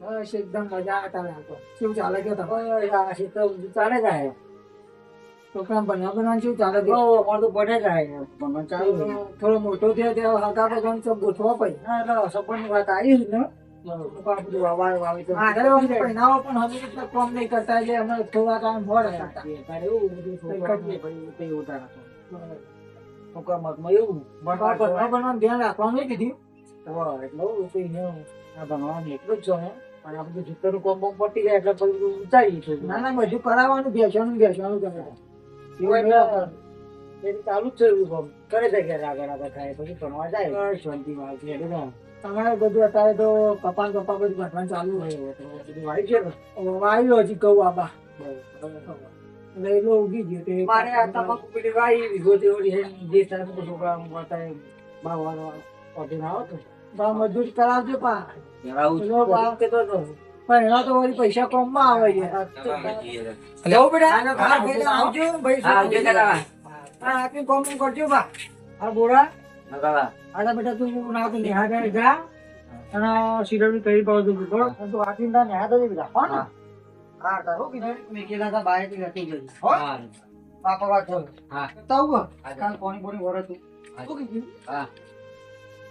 બસ એકદમ મજા હતા ને શું ચાલે કે તમારે હવે આ ક્ષેત્ર બધું છોકરા ભણવા ભણવાનું શું ચાલે કે અમારે તો ભણે જાય ભણવાનું ચાલુ થોડો મોટો થયો ત્યાં હગા બગાન સબ ગોઠવા પડી એટલે સપનની વાત આવી જ ને તો તો કામ નહીં કરતા એટલે અમે થોડા ટાઈમ મોડ હતા એવું બધું તે એવું ધ્યાન રાખવાનું કીધું. એટલે રૂપી આ ભણવાનું એટલું જ છે ને. પણ આ બધું જૂતાનું કોમ બોમ પટી જાય એટલે બધું ઉતારી છે. ના ના બધું કરાવવાનું બેસવાનું બેસવાનું કરે એ ચાલુ જ છે એવું કામ. કરે છે ઘેર આગળ આગળ થાય પછી ભણવા જાય. શાંતિમાં આવશે એટલે તમારે બધું અત્યારે તો કપાન કપા બધું ભણવાનું ચાલુ હોય. તો બધું વાઈ છે ને. આવ્યો હજી કહું આબા. એટલે ઉગી ગયો તે. મારે આ તમાકુ પીડી વાઈ વિગો તેવડી જે તરફ છોકરા બતાવે બાવાનો ઓઢીને આવો તો બા મજૂરી કરાવજો પા પણ એના તો વળી પૈસા કોમમાં આવે છે. જવું બેટા. હા ભાઈ આવજો. ભાઈ હા આપી કોમ કરજો બા હા બોરા આડા બેટા તું ના તો નિહાળ કરે જા. અને સિરવણી કરી પાડો તું બોલો અને તું બેટા હો ને? હા. તારું કીધું. મેં કેલા તા બાયથી હતી ગઈ હો? પાપા વાત હા. તો કાલ કોણી કોણી વરે તું શું કીધું?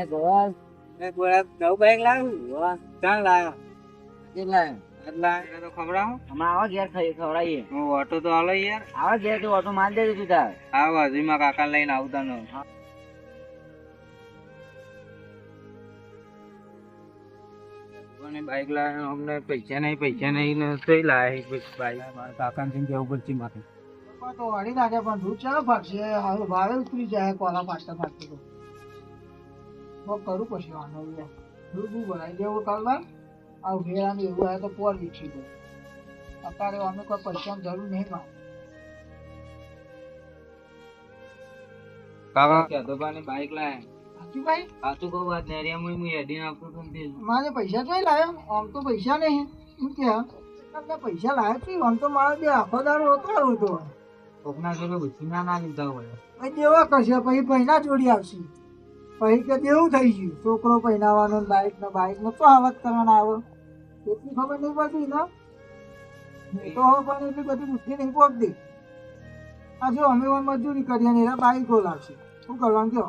ને. ને ગોળ મેં બોલા નવું બાઈક của trang là લાવ્યો là એટલા એટલે તો ખવડાવો હમણાં ઘેર ખાઈ ખવડાવીએ હું ઓટો તો હાલો યાર આવો ઘેર તું ઓટો માર દેજો તું તાર આ બાજુમાં કાકા લઈને આવતા નો બાઈક લાવ્યો અમને પૈસા નહીં પૈસા નહીં ને તોય લાવે બાઈક મારા કાકાને પડશે મારે તો વાળી નાખે પણ દૂધ ચાલો હવે ભાવે ઉતરી જાય કોલા પાછળ ફાટશે તો કરું પછી વાંધો લે દૂધ બૂધ ભરાઈ દેવું કાલમાં આ ભેળાને એવું આવે તો પોર વીછી દો. અત્યારે અમે કોઈ પૈસાની જરૂર નહીં માં કાકા સાચું ભાઈ? સાચું કહું વાત નેરિયામાં હું હેડીને આપતો તો મારે પૈસા જોઈ લાવ્યો આમ તો પૈસા નહીં. શું કે? તમને પૈસા લાવ્યો છું આમ તો મારો બે આખો દાડો હતો હતો કોકના જોડે ના લીધા હોય. દેવા કરશે પછી પૈસા જોડી આવશે. પછી કે દેવું થઈ ગયું. છોકરો પહેરાવાનો બાઈક ને બાઈક નો તો આવત કરવાનો આવો. એટલી ખબર નહીં પડતી ને? તો પણ એટલી બધી બુદ્ધિ નહીં પહોંચતી. આ જો અમે પણ મજૂરી કરીએ ને એના બાઈકો લાગશે શું કરવાનું કહો?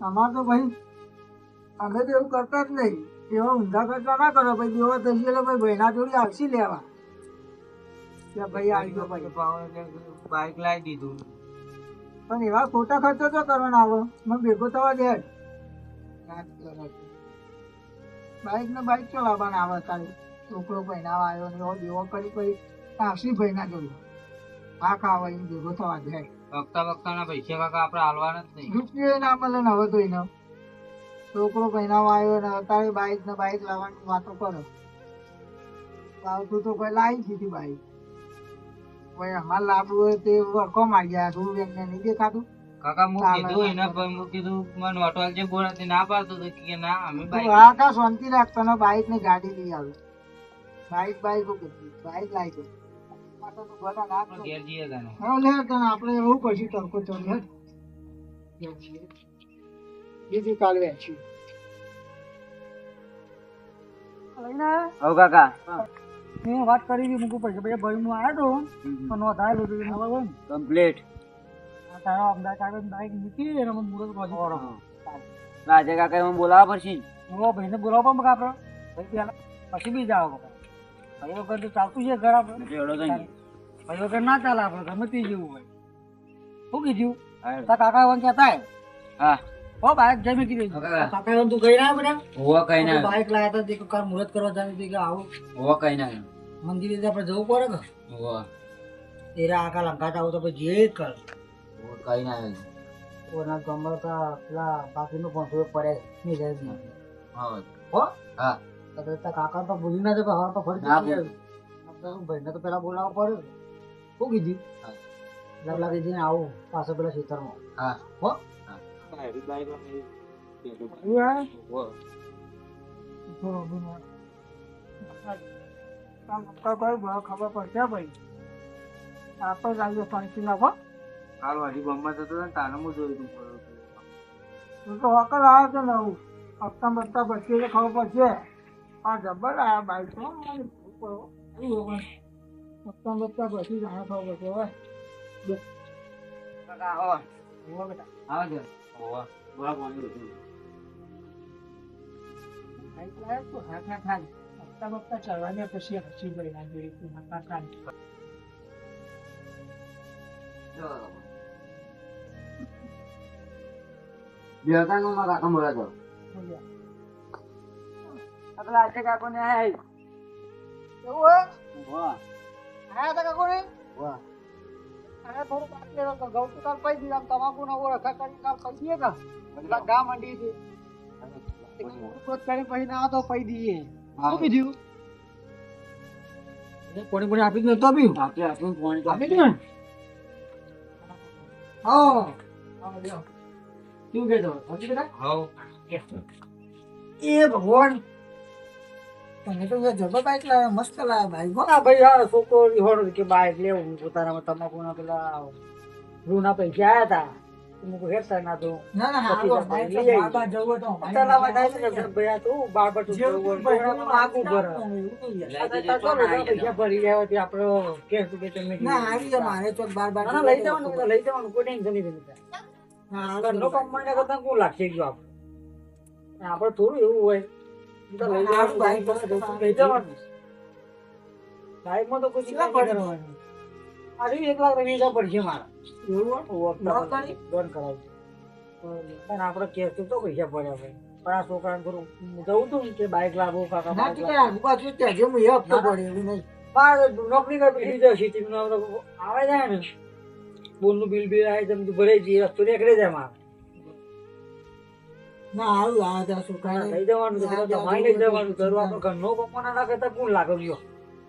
અમારે તો ભાઈ, અમે તો એવું કરતા જ નહીં. એવા ઊંધા કરતા ના કરો. ભાઈ, દેવા થઈ ગયેલો ભાઈ, ભાઈના જોડી આવશી લેવા. ભાઈ, આવી ગયો ભાઈ. બાઈક લાવી દીધું. પણ એવા ખોટા ખર્ચો તો કરવાના આવો. મને ભેગો થવા દે. બાઈક ને બાઈક ચલાવવાના આવે તારે છોકરો પહેરાવા આવ્યો ને એવો દેવો કરી પછી કાશી ભાઈના જોયું આ ખાવા એને ભેગો થવા દે. વખતા વખતાના પૈસા કાકા આપણે હાલવાના જ નહીં. રૂપિયો ના મળે ને હવે તો એનો. છોકરો પહેરાવા આવ્યો ને અત્યારે બાઈક ને બાઈક લાવવાની વાતો કરો. આવતું તો કોઈ લાવી દીધી બાઈક. ભાઈ અમારે હોય તે વખો માર્યા રૂમ એમને નહીં દેખાતું. કાકા મુ કીધું એને. પણ હું કીધું મને ઓટો જે હતી ના પાડતો તો કે ના અમે બાઈક શાંતિ રાખતો ને બાઈકની ગાડી લઈ આવે. બાઈક બાઈક બાઈક લાઈ દે તો. તું આપણે એવું પછી તડકો ચાલે બીજું કાલે વેચી હવ કાકા. મેં વાત કરી હતી મૂકવું પડશે પછી ભાઈ હું આવ્યો તો પણ નોંધાયેલું હતું ખબર ને કમ્પ્લીટ આ તારા અમદાવાદ આગળ બાઈક મૂકી અને મને મુરત રોજી રાજે કાકા એમાં બોલાવવા પડશે? હું ભાઈને બોલાવો પણ આપણે ભાઈ પહેલા પછી બી જાઓ ભાઈ વગર તો ચાલતું છે ઘર આપણે ભાઈ વગર ના ચાલે આપણે ગમે તે જેવું હોય. શું કીધું? હા. તારા કાકા વન કહેતા હે. હા બાઈક જઈ મૂકી દેજો કાકા. તું ગઈ ના બેટા હોવા કઈ ના. બાઈક લાયા હતા દેખો કાર મુરત કરવા જાવી હતી કે આવું. હો કઈ ના. મંદિરે તો આપણે જવું પડે કે? હોવા. એરા આકા લંકાતા આવું તો પછી જે કર. હોવા કઈ ના ઓના ગમર કા પેલા બાકીનું પણ પડે. નહીં જાય હા. હો? હા. તો તો તારા કાકા તો ભૂલી ના જાય હવે તો ફરી ના ભાઈને તો પેલા બોલાવવા પડે. શું કીધું? લાગે જઈને આવું પાછો પેલા ખેતરમાં. હા. હો? ખબર પડશે ભાઈ. આપણે જાય તો પાણી નાખો કાલ વાડી બોમ્બમાં જતો હતો તાને હું જોયું હતો. તું તો હોકલ આવ્યો છે નવું. હપ્તા બપ્તા બચી એટલે ખબર પડશે. આ જબર આયા બાઈક તો હપ્તા બપ્તા બચી જાણે ખબર પડશે હવે કાકા આવો. આવો છે હોવા બોલા પાણી હતું બાઈક લાવ્યો તો હાથ ના ખાલી હપ્તા બપ્તા ચડવાની પછી હસી ગઈ ના જોઈ તું હાથ ખાલી બેહતાંગમાં કાકા મળ્યા છો આપલા આજે કાકો ને આય એવું હે વાહ આયા હતા કાકો ને વાહ આયા થોડું બાકી હતું તો કાલ પૈ દીધા તમાકુ ના ઓળખા કરીને કાલ પૈ દઈએ કા પેલા ગા મંડી છે. ઉપરોત કરીને પછી ના તો પૈ દઈએ. શું કીધું? કોણી કોણી આપી દઉં તો આપણે આપણું પાણી આપી હા. હા શું કહેતો? હજી બેટા એ ભગવાન તમે તો જબર બાઈક લાવ્યા મસ્ત લાવ્યા ભાઈ હા. ભાઈ હા છોકરો રિહોડો કે બાઇક લેવું? પોતાના તમાકુના પેલા રૂના પૈસા આવ્યા હતા હેરતા ના તો ના ના હા. બાબા જવું તો છે ને આગું ભરે પૈસા ભરી જાય તે આપણો કેસ ના આવી મારે ચોક બાર બાર ના, ના, લઈ જવાનું લઈ જવાનું કોઈ ટેન્શન નહીં હા ઘરનો કામ કરતા કોણ લાગશે જો આપણે આપણે થોડું એવું હોય. બાઈકમાં તો કોઈ ચિંતા નહીં આજે એક લાખ રવી પડશે મારા? પણ આપણે કેસ તો પૈસા પડ્યા ભાઈ? પણ આ છોકરાને થોડું જવું તું કે બાઈક લાવો કાકા ના બાઈક તું લાવો. આજુબાજુ ત્યાં જે એ હપ્તો પડે એવું નહીં. નોકરી કરી સિટીમાં આવે જાય ને. બોલનું બિલ બિલ આવે તમે ભરાઈ જઈએ રસ્તો નીકળે જાય મારે. ના આવું આ હા, લઈ જવાનું તો પેલા લઈ જવાનું ઘર આપણો ઘરનો કપવાના નાખે તો કોણ લાગે લ્યો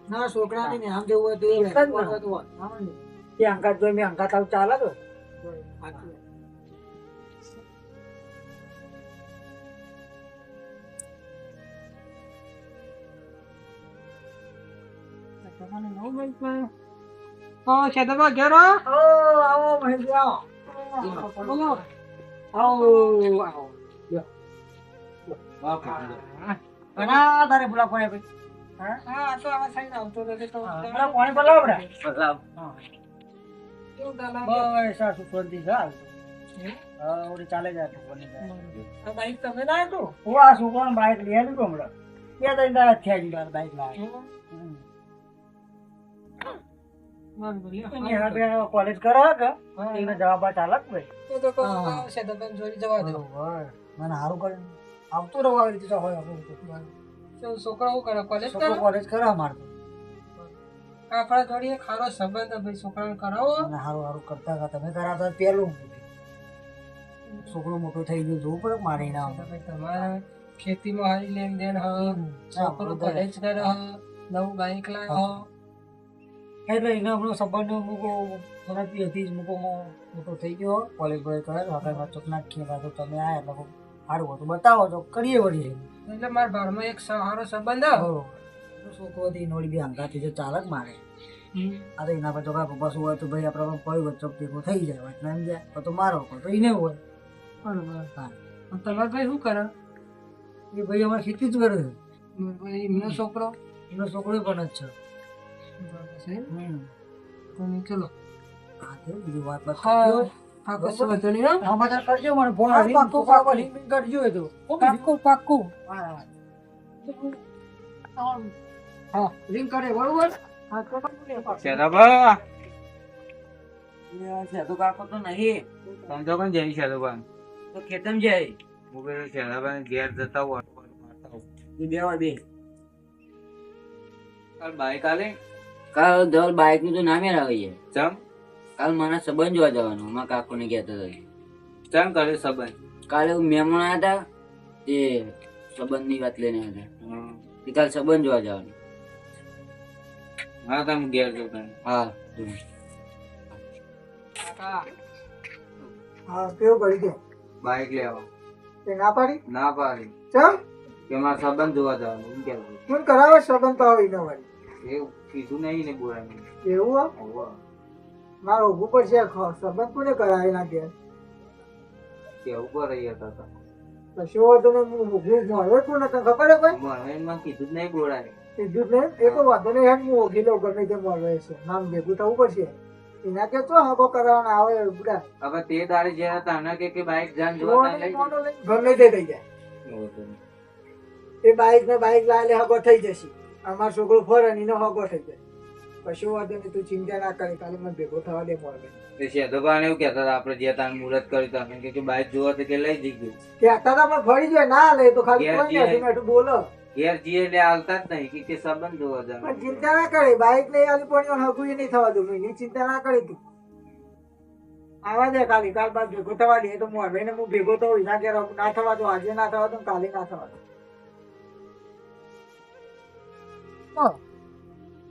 ના છોકરાને ને આમ જવું હોય તો એ એક જ ને. હોય તો હોય. હા ને. એ અંકાત જોઈ મેં અંકાત આવું ચાલે તો તમારે નવું બાઈક લાવ્યો? હા, ખેતરમાં ઘેર આવો? આવો આવો આવો તારે પેલા કોણે ભાઈ હા, તો આ સાઈડ આવતો હતો તો પેલા કોણે પેલા આપડે બદલાવ કેવું ચાલે? બસ આ સુખવંતી છે હાલ. ચાલે જાય સુખવંતી જાય. બાઈક તમે લાવ્યો હું આ છોકરાને બાઈક લઈ આવ્યું હમણાં બે ત્રણ દાડા થયા જ બાઈક લાવ્યા કોલેજ કરો કે જવાબ ચાલક ભાઈ તો તો જવા દો. મને સારું કરીને આવતું રહો આવી રીતે હોય આપણું તો. છોકરાઓ શું કરે? કોલેજ કરે? કોલેજ કરે અમારે તો. આપણા જોડે એક સારો સંબંધ ભાઈ છોકરાને કરાવો અને સારું સારું કરતા હતા. તમે કરાવતા પહેલું છોકરો મોટો થઈ ગયો જોવું પડે મારે તો તમારે ખેતીમાં હારી લેન દેન હ. છોકરો કોલેજ કરે હ. નવું બાઈક લાવે હ. એટલે એને આપણો સંબંધ મૂકો થોડા હતી જ મૂકો મોટો થઈ ગયો. કોલેજ કોલેજ કરે આપણે ચોક નાખીએ તો તમે આ એટલે સારું હતું. બતાવો તો કરીએ વળી એટલે મારા ભારમાં એક સારો સંબંધ હો. છોકરો હતી નોડી બી હંગાથી જો ચાલક મારે. આ તો એના પછી કાંઈ પપ્પા શું હોય તો ભાઈ આપણે કોઈ વચ્ચે ભેગો થઈ જાય વચમાં એમ જાય. તો તો મારો તો એને હોય. બરોબર. હા. તમારે ભાઈ શું કરે? એ ભાઈ અમારે ખેતી જ કરે છે. એમનો છોકરો? એમનો છોકરો પણ જ છે. ચલો હા તો બીજી વાત વાત હા કશો હા વાંધો નહીં હા? કરજો મને ફોન પાક્કું, પાક્કું પાક્કું. રિંગ કરજો એ તો. પાક્કું પાક્કું હા હા રિંગ કરે બરોબર? હા તો શેરાબા સેતુ કાકો તો નહીં. તમે તો કોણ જઈ શેરાબા તો ખેતમ જાય. હું કહ્યું શેરાબા ઘેર જતા મારતા હોય. બે વાર બે કાલ બાઈક આલે? કાલ દર બાઈકનું તો નામે મેળવે છે. ચમ? કાલ મારા સંબંધ જોવા જવાનું મારા કાકો ને કહેતો હતો કેમ કરે સંબંધ? કાલે મહેમાન હતા તે સંબંધની વાત લઈને આવ્યા હતા. કે કાલ સંબંધ જોવા જવાનું. હા તમે ઘેર જો હા હા. કેવું કરી દે બાઈક લેવા તે ના પાડી? ના પાડી. ચમ? કે મારા સંબંધ જોવા જવાનું એમ કેવું મને કરાવે સંબંધ તો આવી ન વાળી એવું કીધું નહીં ને બોલાવી એવું હો? મારે ઊભું પડશે ખ- સંબંધ કોને કરાવી ના કે કેવું રહી હતા તો. કશું વાંધો નહીં હું ઊભું મળે કોને તને ખબર હે કોઈ? મને એમાં કીધું જ નહીં બોલાય. કીધું ને એ તો વાંધો નહીં હેડ હું ઓગી લઉં ગમે તે મળે છે. નામ ભેગું થવું પડશે. એના કે તો હકો કરાવવાનો આવે બુડા હવે તે દાડે જ્યાં હતા ને કે કે બાઈક જાન જોવા ગમે તે થઈ જાય. એ બાઈક ને બાઈક લાલે હકો થઈ જશે. અમાર છોકરો ફરે ને એનો હકો થઈ જાય. કશું વાંધો નહીં તું ચિંતા ના કરે કાલે મને ભેગો થવા દે મળે તે શેધોબાને એવું કહેતા હતા આપણે જે તાન મુહૂર્ત કર્યું હતું અમે કે બાઈક જોવા તો કે લઈ જઈ ગયું કે અત્યારે પણ ફરી જાય ના લે તો ખાલી કોઈ જઈએ. નહીં બેઠું બોલો. ઘેર જીએ એટલે આવતા જ નહીં કે કે સંબંધ જોવા પણ ચિંતા ના કરે બાઈક લઈ આવી પણ હગું નહીં થવા દઉં એની ચિંતા ના કરે તું. આવા દે કાલે કાલ બાદ ભેગો થવા દે તો મોરભાઈ ને હું ભેગો થવું એના કે ના થવા દો આજે ના થવા દો કાલે ના થવા દો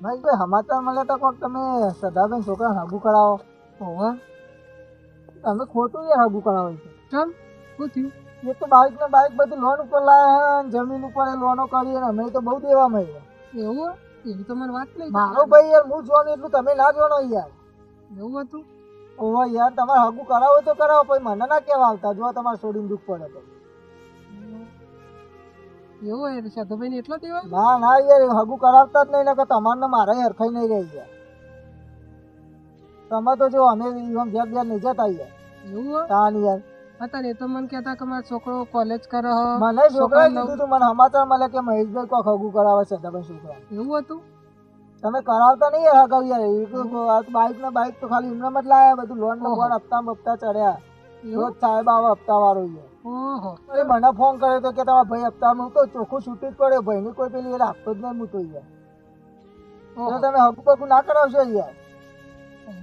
ભાઈ ભાઈ સમાચાર મળે તો કોક તમે સદાબેન છોકરા હાગુ કરાવો. હોવા. તમે ખોટું એ હાગુ કરાવો છે. ચમ શું થયું? એ તો બાઈક ને બાઈક બધું લોન ઉપર લાયા જમીન ઉપર લોનો કરી અને અમે તો બહુ દેવા મળ્યા એવું? એવી તો મને વાત નહીં. મારો ભાઈ યાર હું જોવાનું એટલું તમે ના જોવાનો યાર. એવું હતું? ઓહો યાર તમારે હગું કરાવો તો કરાવો પછી મને ના કેવા આવતા. જો તમારે છોડીને દુઃખ પડે તો. એવું હોય છે ને એટલો દેવા? ના ના યાર હગું કરાવતા જ નહીં ને કે તમારે ને મારે હરખાઈ નહીં રહી જાય તમે તો જો અમે એમ ઘેર ઘેર નહીં જતા યાર એવું હોય? તાન યાર. અત્યારે ને તો મને કહેતા કે મારો છોકરો કોલેજ કરે હ. મને છોકરા કીધું તું મને સમાચાર મળે કે મહેશભાઈ કોક હગું કરાવે છે તમે છોકરા એવું હતું? તમે કરાવતા નહીં યાર હગાવ યાર એ તો બાઈક ને બાઈક તો ખાલી એમનામ જ લાયા બધું લોન લોન હપ્તા હપ્તા ચડ્યા. રોજ સાહેબ આવે હપ્તા વાળો યાર. એ મને ફોન કર્યો તો કે તમારા ભાઈ હપ્તામાં તો ચોખ્ખું છૂટી જ પડ્યો. ભાઈની કોઈ પેલી એ રાખતો જ નહીં હું યાર. તમે હગું પગું ના કરાવશો યાર.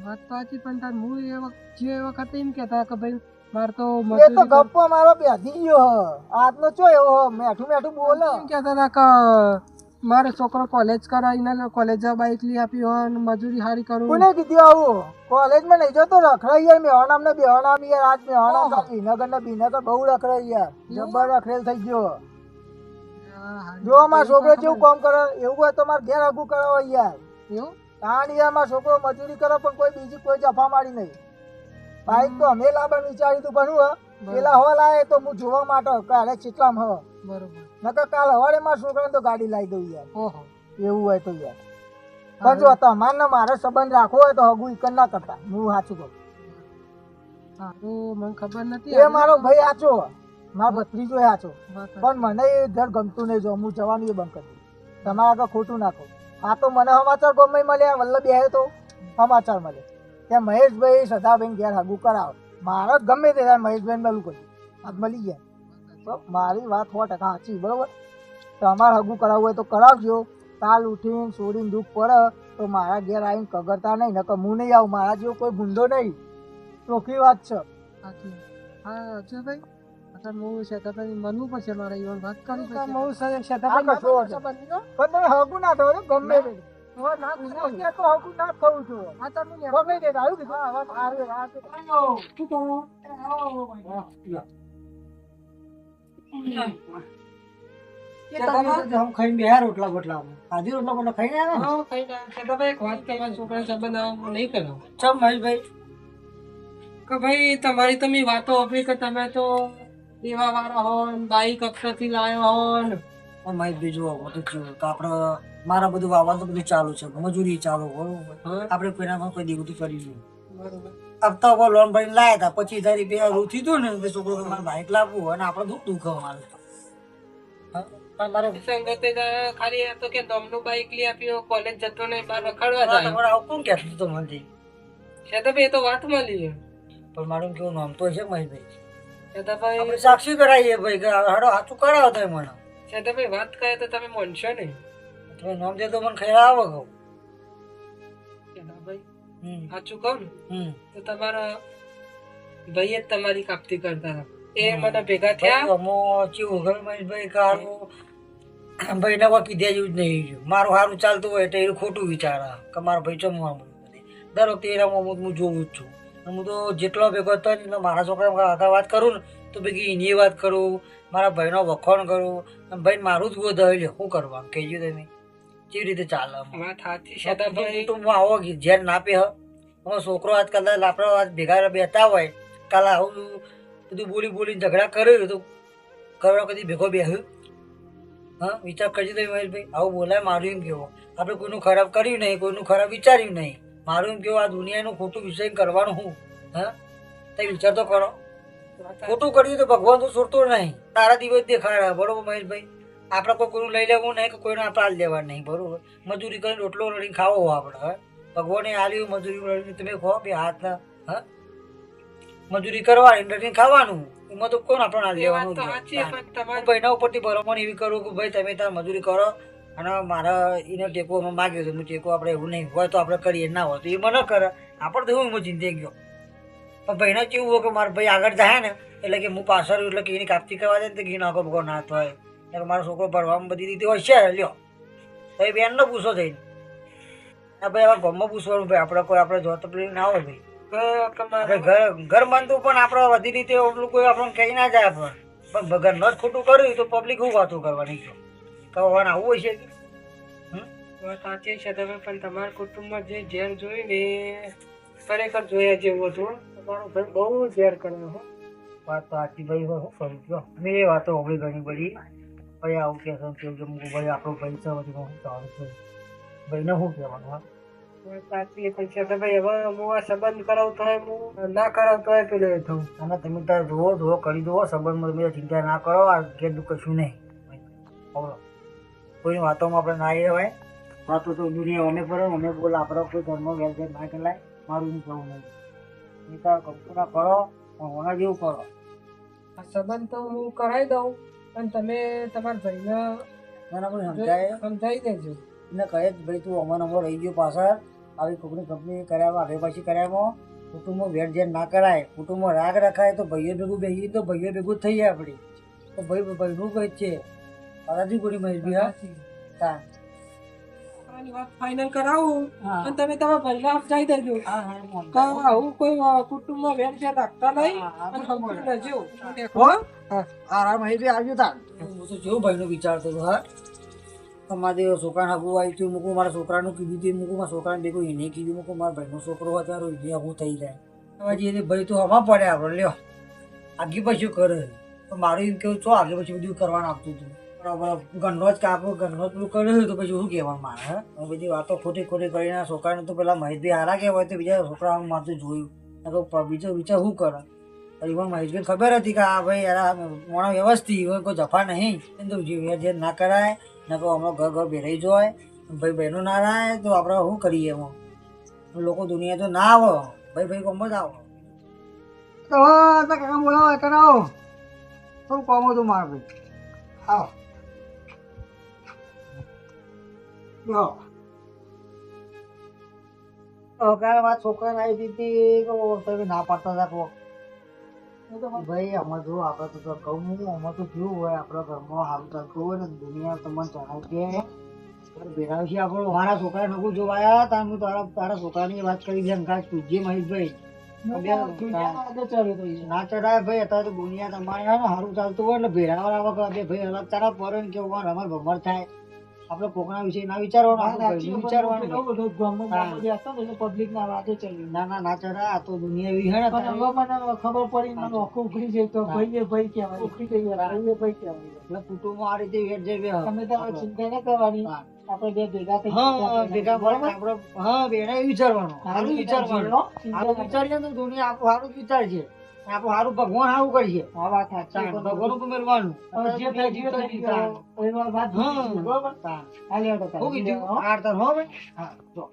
વાત તો સાચી પણ તાર હું એ વખત જે વખત એમ કહેતા કે ભાઈ માર તો એ તો ગપ્પો મારો બેઠી ગયો આજનો ચો એવો મેઠું મેઠું બોલે. એમ કહેતા હતા કે મારો છોકરો કોલેજ કરાવીને કોલેજ બાઇક લઈ આપી હોય અને મજૂરી હારી કરું. કોને કીધું આવું? કોલેજમાં નહીં જતો રખડાઈ યાર મેહોણામ ને બેહોણામ યાર. આજ મેહોણામ તો વિનગર ને બિનગર બહુ રખડાઈ યાર. જબ્બર રખડેલ થઈ ગયો. જો મારો છોકરો જેવું કામ કરે? એવું હોય તો મારે ઘેર આગું કરાવો યાર. એવું? તાણ યાર મારો છોકરો મજૂરી કરે પણ કોઈ બીજી કોઈ જફા મારી નહીં. બાઈક તો અમે લાવવાનું વિચાર્યું તું ભણવું હું પેલા હો લાવે તો હું જોવા માટે કાલે ચીટલામ હ? બરોબર. નકર કાલ હવાડે માં છોકરાને તો ગાડી લાવી દઉં યાર. ઓહો. એવું હોય તો યાર. પણ જો તમારે ને મારે સંબંધ રાખવો હોય તો હગુ ઈકન ના કરતા. હું સાચું કહું. મને ખબર નથી એ મારો ભાઈ આચો મારો ભત્રીજો એ આચો પણ મને એ ઘર ગમતું નહીં જો હું જવાનું એ બંધ કરી. તમારે આગળ ખોટું નાખો આ તો મને સમાચાર ગમે મળ્યા વલ્લભ બે તો સમાચાર મળે. કે મહેશભાઈ સદાભાઈ ઘેર હગું કરાવો. મારે ગમે તે મહેશભાઈ મેલું કર્યું આજ મળી ગયા. મારી વાત સો ટકા સાચી બરોબર? તમારે હગું કરાવવું હોય તો કરાવજો. કાલ ઉઠીને છોડીને દુઃખ પડે તો મારા ઘેર આવીને કગરતા નહીં નકર હું નહીં આવું મારા જેવો કોઈ ગુંડો નહીં. ચોખ્ખી વાત છે. સાચી હા અત્યારે હું છે પછી મનવું પડશે મારે ઈવન વાત કરવી પડશે. તમે હગું ના થવો ગમે તે. ના થવું હોય તો હગું ના? થવું જોઈએ. હા તમે વાત તમારી આપી કે તમે તો દેવા વાળા હો ને બાઈક અક્ષરથી લાવ્યો હો ને બીજું બધું આપણે મારા બધું વાવા તો બધું ચાલુ છે. મજૂરી ચાલુ. આપણે કોઈના કોઈ દેવું કરી બરોબર. હપ્તા ઉપર લોન ભરીને લાયા હતા પછી હજાર રૂપિયા રૂથી હતું ને છોકરો કે મારે બાઈક લાવવું અને આપણે દુઃખ દુઃખ મારે હા, પણ મારે સંગતે ખાલી તો કે દમનું બાઈક લઈ આપ્યો કોલેજ જતો નહીં બહાર રખડવા જાય. તમારે આવું કોણ કહેતું તો મને? છે તો વાત મળી પણ મારું કેવું નામ તો છે મહેશભાઈ. છે ભાઈ સાક્ષી કરાવીએ ભાઈ હાડો સાચું કરાવો તમે મને. છે ભાઈ વાત કરે તો તમે માનશો નહીં. તમે નામ દે તો મને ખ્યાલ આવે કહું. ભાઈ સાચું કહું ને તો તમારા ભાઈએ જ તમારી કાપતી કરતા હતા. એ મને ભેગા થયા. અમો ચેવું મહેશભાઈ કારું ભાઈ ને કોઈ કીધે જેવું જ નહીં. મારું સારું ચાલતું હોય એટલે એ ખોટું વિચારા કે મારો ભાઈ ચમવા દર વખતે એનામાં હું હું જોઉં જ છું. હું તો જેટલો ભેગો હતો ને મારા છોકરા આગળ વાત કરું ને તો ભેગી એની વાત કરું મારા ભાઈનો વખાણ કરું. ભાઈ મારું જ ગોધ શું કરવા કહેજો તમે. કેવી રીતે ચાલે આમ? કુટુંબમાં આવો ઝેર ના પે હ. છોકરો આજકાલ આપણે આજ ભેગા બેઠા હોય કાલે આવું બધું બોલી બોલીને ઝઘડા કર્યો તો કરવા કદી ભેગો બેહ્યો? હા વિચાર કરજો તમે મહેશભાઈ આવું બોલાય મારું એમ કેવો. આપણે કોઈનું ખરાબ કર્યું નહીં કોઈનું ખરાબ વિચાર્યું નહીં. મારું એમ કેવો આ દુનિયાનું ખોટું વિષય કરવાનું હું. હા? તમે વિચાર તો કરો. ખોટું કર્યું તો ભગવાન તો છોડતો નહીં. તારા દિવસ દેખાડ્યા બરોબર મહેશભાઈ? આપણે કોઈ ગુરુ લઈ લેવું નહીં કે કોઈને આપણે હાલ દેવા નહીં બરોબર? મજૂરી કરીને રોટલો રડીને ખાવો આપણે હા? ભગવાને આલ્યું મજૂરી રડીને તમે ખો બે હાથ હા? મજૂરી કરવાની રડીને ખાવાનું એમાં તો કોણ આપણે ના લેવાનું ભાઈ ભાઈના ઉપરથી ભરમણ એવી કરું કે ભાઈ તમે તાર મજૂરી કરો અને મારા એને ટેકો અમે માગ્યો તો હું ટેકો આપણે એવું નહીં હોય તો આપણે કરીએ ના હોય તો એ મને કરે. આપણે તો હું એમાં ચિંતા ગયો. પણ ભાઈને કેવું હોય કે મારો ભાઈ આગળ જાય ને એટલે કે હું પાછળ એટલે કે એની કાપતી કરવા જાય ને તો ઘી નાખો ભગવાન હાથ થાય એટલે મારો છોકરો ભરવામાં બધી રીતે હોય છે લ્યો. તો એ બેનનો પૂછો થઈને આ ભાઈ આવા ગામમાં પૂછવાનું ભાઈ આપણે કોઈ આપણે જોતો પેલી ના હોય ભાઈ. ઘર ઘર બાંધવું પણ આપણે બધી રીતે એટલું કોઈ આપણને કહી ના જાય પણ. પણ ઘર ન જ ખોટું કર્યું તો પબ્લિક શું વાતો કરવાની કહો કહેવાનું આવું હોય છે વાત સાચી છે તમે પણ તમારા કુટુંબમાં જે ઝેર જોયું ને ખરેખર જોયા જેવું હતું. તમારો ભાઈ બહુ ઝેર કર્યો હો. વાત તો સાચી ભાઈ શું કરું કયો મેં એ વાતો હોળી ઘણી બધી. ભાઈ આવું કે છે કેવું કે મૂકું ભાઈ આપણો ભાઈ છે બધી હું ચાલુ છે. ભાઈને શું કહેવાનું હા? સાચી પણ તો ભાઈ હવે હું આ સંબંધ કરાવતો હોય હું ના કરાવતો હોય પેલો એ થવું અને તમે તાર ધોવો જુઓ કરી જુઓ સંબંધમાં તમે ચિંતા ના કરો આ કશું નહીં. બોલો કોઈ વાતોમાં આપણે ના રહેવાય વાતો તો દુનિયા અમે પર અમે બોલ આપણો કોઈ ઘરમાં વેર વેર ના કરાય મારું એમ કહું નહીં. નહીં તાર કરો હોના જેવું કરો. આ સંબંધ તો હું કરાવી દઉં. પણ તમે તમારા ભાઈને મને કોઈ સમજાય. સમજાવી દેજો. એને કહે જ ભાઈ તું અમારો નંબર રહી ગયો પાછળ. આવી કોકની કંપની કર્યામાં આગળ પાછી કર્યામાં કુટુંબમાં વેર ઝેર ના કરાય. કુટુંબમાં રાગ રખાય તો ભાઈઓ ભેગું બેસી તો ભાઈઓ ભેગું થઈ જાય આપણી. તો ભાઈ ભાઈનું કહે છે. દાદાજી કોની મજબી હા? હા. આની વાત ફાઇનલ કરાવું અને તમે તમારા ભાઈને સમજાવી દેજો. આવું કોઈ કુટુંબમાં વેર ઝેર રાખતા નહીં અને. સમજી લેજો. આરામ આવજો તાર. હું તો જેવું ભાઈનું વિચારતો હતો હા. અમારે છોકરાને આગું આવી થયું મૂકું મારા છોકરાનું કીધું તે મૂકું મારા છોકરાને દેખું એને કીધું મૂકું મારા ભાઈનો છોકરો અત્યારે ત્યારે એને હગું થઈ જાય. હજી રીતે ભાઈ તો હવા પડે આપણે લ્યો આગી પછી કરે. તો મારું એમ કેવું છો આગળ પછી બધું કરવાનું આપતું હતું. ઘરનો જ કાપો, ઘરનો જ કર્યું તો પછી શું કહેવા મારે, હું? બધી વાતો ખોટી ખોટી કરીને છોકરાને તો પેલા મહેશભાઈ હારા કહેવાય તો બીજા છોકરા મારે જોયું. પ- બીજો વિચાર શું કરે? મને મહેશભાઈ ખબર હતી કે આ ભાઈ યાર મોણા વ્યવસ્થિત કોઈ જફા નહીં. એમ તો જે ના કરાય નકર હમણાં ઘર ઘર ભેરાઈ જાય. ભાઈ બહેનો ના રહે તો આપણે શું કરીએ એમાં? લોકો દુનિયા તો ના આવો. ભાઈ ભાઈ કોમ જ આવો. તો કાકા બોલાવો કરાવો થોડું કોમ હતું મારું ભાઈ. આવો. લો કાલે છોકરાને આવી હતી કે તમે ના પાડતા હતા કહો ભાઈ અમે જો આપણે તો કહું હું અમે તો કેવું હોય આપણા ઘરમાં સારું ચાલતું હોય ને દુનિયા તમને જણાય કે ભેગા છે આપણો મારા છોકરા નકું જોવાયા તા હું તારા તારા છોકરાની વાત કરી છે અંકાશ મહેશભાઈ. ના. ચડાય ભાઈ અત્યારે તો દુનિયા તમારે સારું ચાલતું હોય એટલે ભેળા વાળા ભાઈ અલગ તારા પર કેવું અમારે ભમર થાય. આપણે કોકના વિશે ના વિચારવાનું વિચારવાનું પબ્લિક ના વાતે ચાલી ના ના ના ચડાય આ તો દુનિયા એવી હે ને પણ હવે મને ખબર પડી મને આંખો ઉખડી જાય તો ભાઈએ ભાઈ કહેવાય. ઉખડી ગઈ ભાઈએ ભાઈ કહેવાય. એટલે કુટુંબમાં આ રીતે તમે તો ચિંતા ન કરવાની. આપડે આપણે બે ભેગા થઈ હા ભેગા આપણે હા બેને વિચારવાનું સારું વિચારવાનું. સારું વિચારીએ તો દુનિયા આપણું સારું વિચાર વિચારશે આપણું સારું ભગવાન સારું કરીએ હા વાત સાચી ભગવાન ઉપર મેળવાનું. જે થઈ ગયું થઈ ગયું. વાત હા બરોબર. તાણ. હાલી આવતો શું કીધું? હો? હાર હો ભાઈ. હા જો.